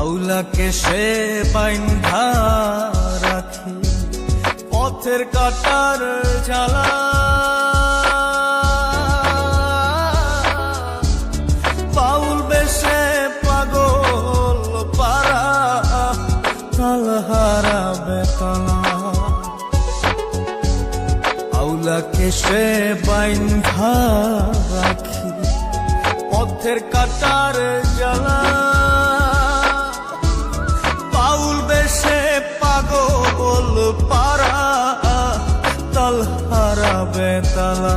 আউলাকে সে বাইন্ধা রাখি, পথের কাটার জ্বালা। পাউল বেশে পাগল পারা তালহারা বেতলা। আউলাকে সে বাইন্ধা রাখি, পথের কাটার জ্বালা। পাগল পারা তালহারা বেতালা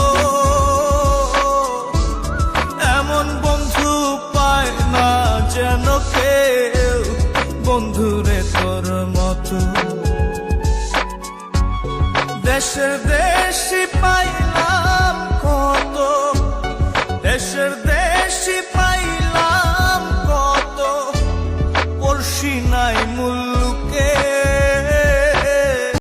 যেন কেউ বন্ধুরে তোর মত। দেশে দেশি পাইলাম কত, দেশের দেশি পাইলাম কত। পড়শি নাই মূল্য